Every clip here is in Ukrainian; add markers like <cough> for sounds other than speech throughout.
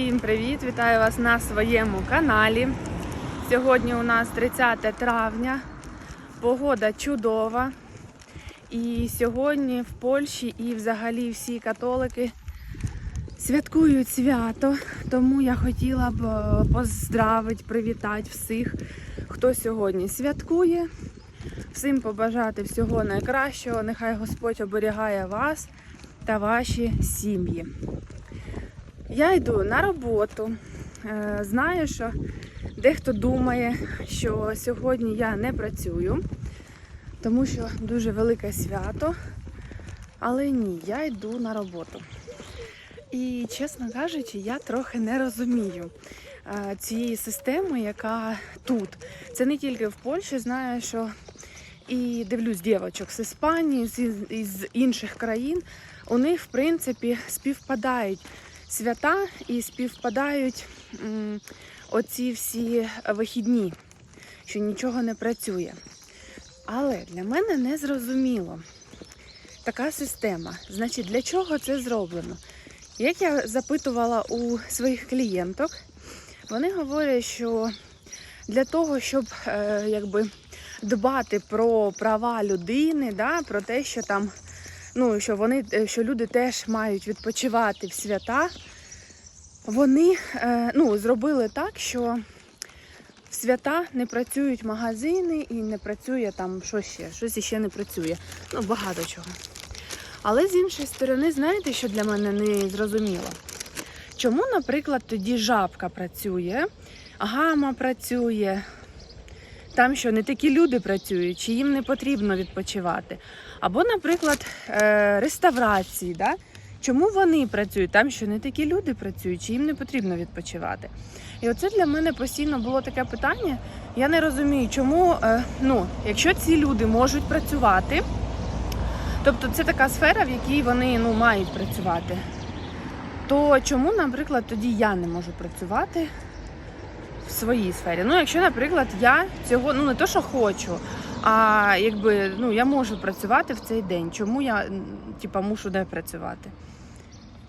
Всім привіт! Вітаю вас на своєму каналі. Сьогодні у нас 30 травня. Погода чудова. І сьогодні в Польщі і взагалі всі католики святкують свято. Тому я хотіла б е, поздравити, привітати всіх, хто сьогодні святкує. Всім побажати всього найкращого. Нехай Господь оберігає вас та ваші сім'ї. Я йду на роботу. Е, Знаю, що дехто думає, що сьогодні я не працюю, тому що дуже велике свято. Але ні, я йду на роботу. І, чесно кажучи, я трохи не розумію е, цієї системи, яка тут. Це не тільки в Польщі, знаю, що і дивлюсь дівчаток з Іспанії, з, інших країн. У них, в принципі, співпадають свята і співпадають оці всі вихідні, що нічого не працює. Але для мене не зрозуміло така система. Значить, для чого це зроблено? Як я запитувала у своїх клієнток, вони говорять, що для того, щоб е, якби дбати про права людини, да, про те, що там ну, що вони, е, що люди теж мають відпочивати в свята, вони е, ну, зробили так, що в свята не працюють магазини і не працює там що ще, щось іще не працює. Ну, багато чого. Але з іншої сторони, знаєте, що для мене не зрозуміло? Чому, наприклад, тоді жабка працює, гама працює, там що не такі люди працюють, чи їм не потрібно відпочивати. Або, наприклад, е, реставрації. Да? Чому вони працюють? Там що не такі люди працюють, чи їм не потрібно відпочивати. І оце для мене постійно було таке питання. Я не розумію, чому, е, ну, якщо ці люди можуть працювати, тобто це така сфера, в якій вони ну, мають працювати, то чому, наприклад, тоді я не можу працювати? В своїй сфері. Ну, якщо, наприклад, я цього ну не то, що хочу, а якби ну я можу працювати в цей день. Чому я типа мушу де працювати?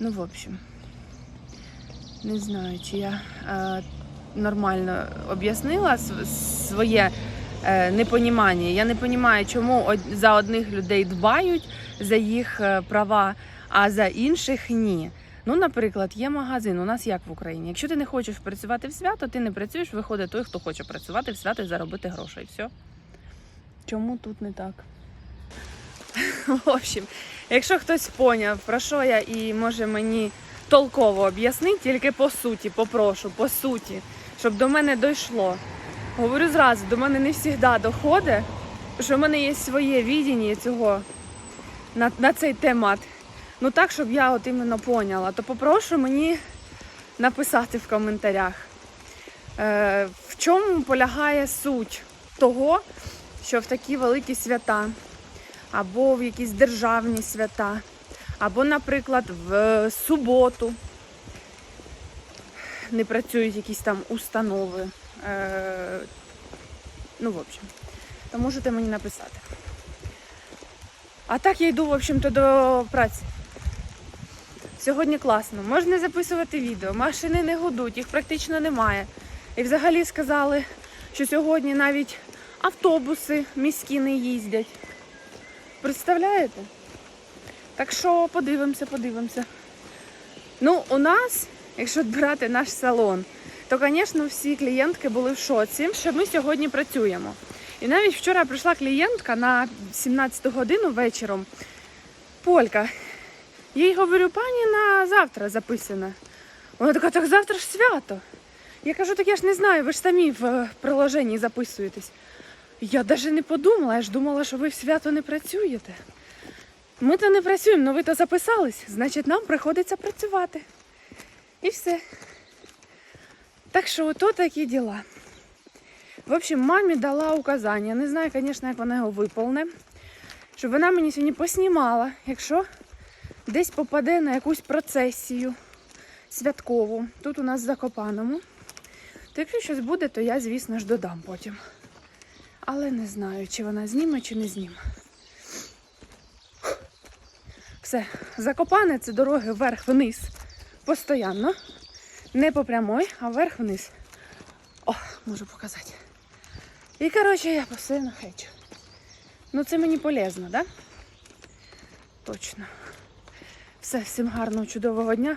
Ну, в общем, не знаю, чи я е, нормально об'яснила своє е, непонімання. Я не розумію, чому за одних людей дбають за їх е, права, а за інших ні. Ну, наприклад, є магазин. У нас як в Україні. Якщо ти не хочеш працювати в свято, ти не працюєш, виходить той, хто хоче працювати в свято і заробити гроші. І все. Чому тут не так? В общем, якщо хтось поняв, про що я і може мені толково об'яснити, тільки по суті, попрошу, по суті, щоб до мене дійшло. Говорю зразу, до мене не завжди доходить, що в мене є своє відіння цього на, на цей темат. Ну так, щоб я от іменно поняла, то попрошу мені написати в коментарях, е, в чому полягає суть того, що в такі великі свята, або в якісь державні свята, або, наприклад, в суботу не працюють якісь там установи. Е, ну, в общем, то можете мені написати. А так я йду, в общем-то, до праці. Сьогодні класно. Можна записувати відео. Машини не гудуть, їх практично немає. І взагалі сказали, що сьогодні навіть автобуси міські не їздять. Представляєте? Так що подивимося, подивимося. Ну, у нас, якщо брати наш салон, то, звісно, всі клієнтки були в шоці, що ми сьогодні працюємо. І навіть вчора прийшла клієнтка на 17 годину вечором. Полька. Я їй говорю, пані на завтра записана. Вона така, так завтра ж свято. Я кажу, так я ж не знаю, ви ж самі в е, приложенні записуєтесь. Я навіть не подумала, я ж думала, що ви в свято не працюєте. Ми то не працюємо, але ви то записались, значить нам приходиться працювати. І все. Так що ото такі діла. В общем, мамі дала указання. Не знаю, звісно, як вона його виповне. Щоб вона мені сьогодні поснімала, якщо десь попаде на якусь процесію святкову. Тут у нас в Закопаному. То якщо щось буде, то я, звісно ж, додам потім. Але не знаю, чи вона зніме, чи не зніме. Все, Закопане це дороги вверх-вниз. Постоянно. Не по прямой, а вверх-вниз. О, можу показати. І коротше я постійно хечу. Ну це мені полезно, так? Да? Точно. Все, всім гарного, чудового дня.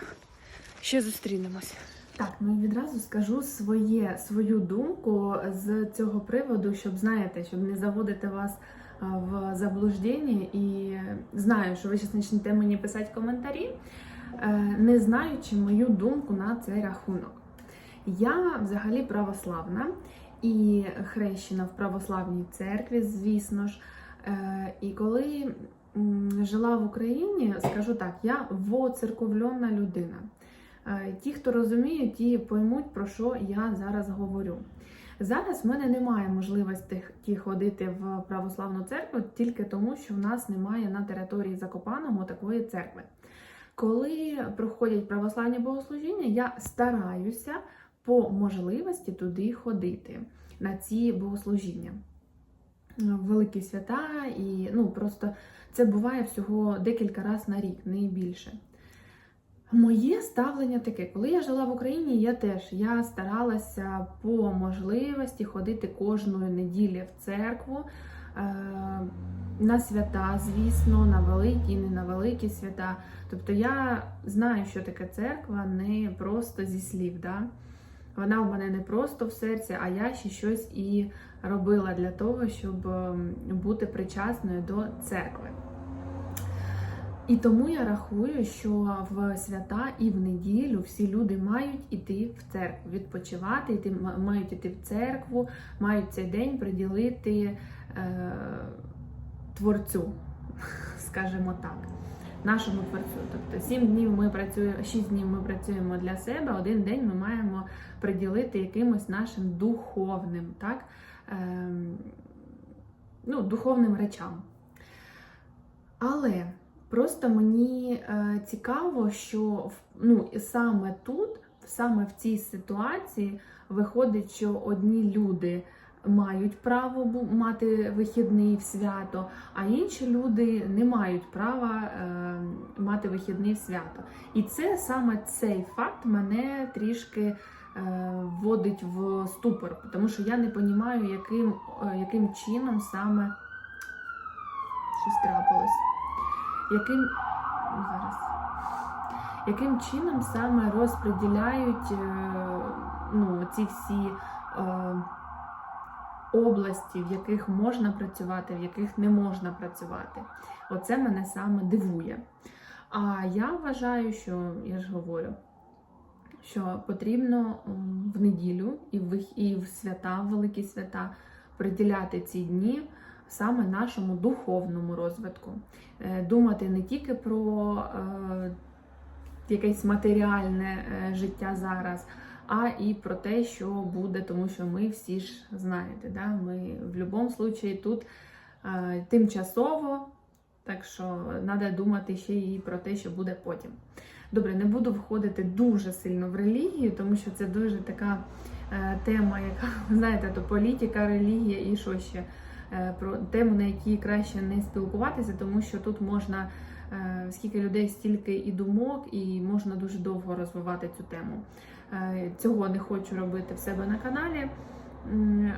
Ще зустрінемось. Так, ну і відразу скажу своє, свою думку з цього приводу, щоб знаєте, щоб не заводити вас в заблуждення. І знаю, що ви зараз почнете мені писати коментарі, е, не знаючи мою думку на цей рахунок. Я взагалі православна і хрещена в православній церкві, звісно ж. Е, І коли жила в Україні, скажу так, я воцерковлена людина. Е, Ті, хто розуміє, ті поймуть, про що я зараз говорю. Зараз в мене немає можливості ходити в православну церкву тільки тому, що в нас немає на території Закопаного такої церкви. Коли проходять православні богослужіння, я стараюся по можливості туди ходити на ці богослужіння. Великі свята, і ну просто це буває всього декілька разів на рік, не більше. Моє ставлення таке, коли я жила в Україні, я теж я старалася по можливості ходити кожної неділі в церкву е, на свята, звісно, на великі, і не на великі свята. Тобто я знаю, що таке церква не просто зі слів. Да? Вона у мене не просто в серці, а я ще щось і робила для того, щоб ем, бути причасною до церкви. І тому я рахую, що в свята і в неділю всі люди мають іти в церкву, відпочивати, іти, мають іти в церкву, мають цей день приділити е, творцю, <laughs> скажімо так, нашому творцю. Тобто 7 днів ми працюємо, 6 днів ми працюємо для себе, один день ми маємо приділити якимось нашим духовним, так? Е, ну, духовним речам. Але Просто мені е, цікаво, що ну, саме тут, саме в цій ситуації, виходить, що одні люди мають право мати вихідний в свято, а інші люди не мають права е, мати вихідний в свято. І це саме цей факт мене трішки вводить в ступор, тому що я не розумію, яким, е, яким чином саме щось трапилось яким зараз яким чином саме розподіляють е, ну, ці всі е, області, в яких можна працювати, в яких не можна працювати. Оце мене саме дивує. А я вважаю, що я ж говорю, що потрібно в неділю і в, і в свята, в великі свята приділяти ці дні саме нашому духовному розвитку. Е, Думати не тільки про е, якесь матеріальне е, життя зараз, а і про те, що буде, тому що ми всі ж знаєте, да? ми в будь-якому випадку тут е, тимчасово, так що треба думати ще і про те, що буде потім. Добре, не буду входити дуже сильно в релігію, тому що це дуже така е, тема, яка, <laughs> знаєте, то політика, релігія і що ще. Е, Про тему, на якій краще не спілкуватися, тому що тут можна е, скільки людей, стільки і думок, і можна дуже довго розвивати цю тему. Цього не хочу робити в себе на каналі.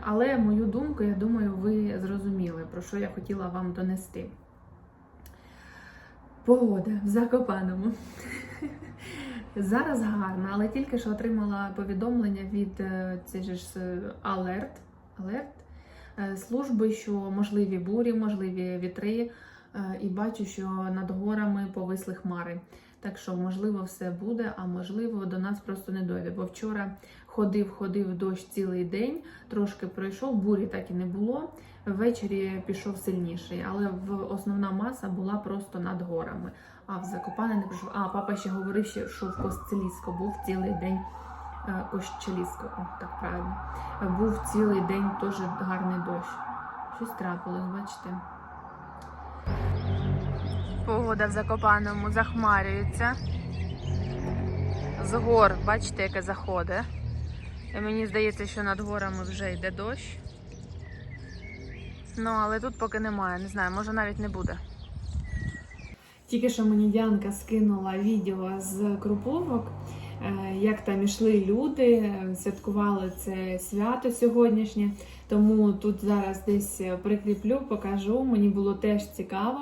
Але мою думку, я думаю, ви зрозуміли, про що я хотіла вам донести. Погода в Закопаному. Зараз гарно, але тільки що отримала повідомлення від е, це ж алерт, алерт служби, що можливі бурі, можливі вітри, е, і бачу, що над горами повисли хмари. Так що, можливо, все буде, а можливо, до нас просто не дойде. Бо вчора ходив, ходив дощ цілий день, трошки пройшов, бурі так і не було. Ввечері пішов сильніший, але основна маса була просто над горами. А в Закопане не прийшов. А папа ще говорив, що в Костелісько був цілий день. е, Кощелісько, о, так правильно. Був цілий день теж гарний дощ. Щось трапилось, бачите. Погода в Закопаному захмарюється. З гор, бачите, яке заходить. І мені здається, що над горами вже йде дощ. Ну, але тут поки немає, не знаю, може навіть не буде. Тільки що мені Діанка скинула відео з круповок. е, як там ішли люди, е, святкували це свято сьогоднішнє. Тому тут зараз десь е, прикріплю, покажу. Мені було теж цікаво.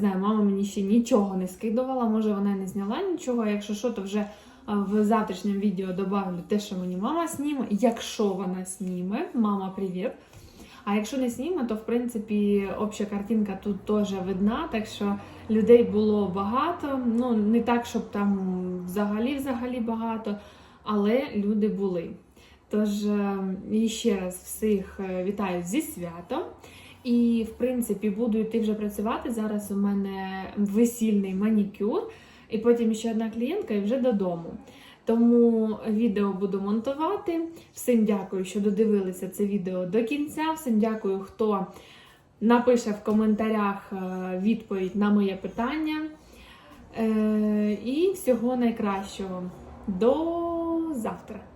Знаю, мама мені ще нічого не скидувала, може вона не зняла нічого. Якщо що, то вже в завтрашньому відео добавлю те, що мені мама сніме. Якщо вона сніме, мама, привіт. А якщо не сніме, то в принципі обща картинка тут теж видна, так що людей було багато. Ну не так, щоб там взагалі взагалі багато, але люди були. Тож е, і ще раз всіх е, вітаю зі святом. І, в принципі, буду йти вже працювати. Зараз у мене весільний манікюр, і потім ще одна клієнтка, і вже додому. Тому відео буду монтувати. Всім дякую, що додивилися це відео до кінця. Всім дякую, хто напише в коментарях е, відповідь на моє питання. Е, І всього найкращого. До завтра!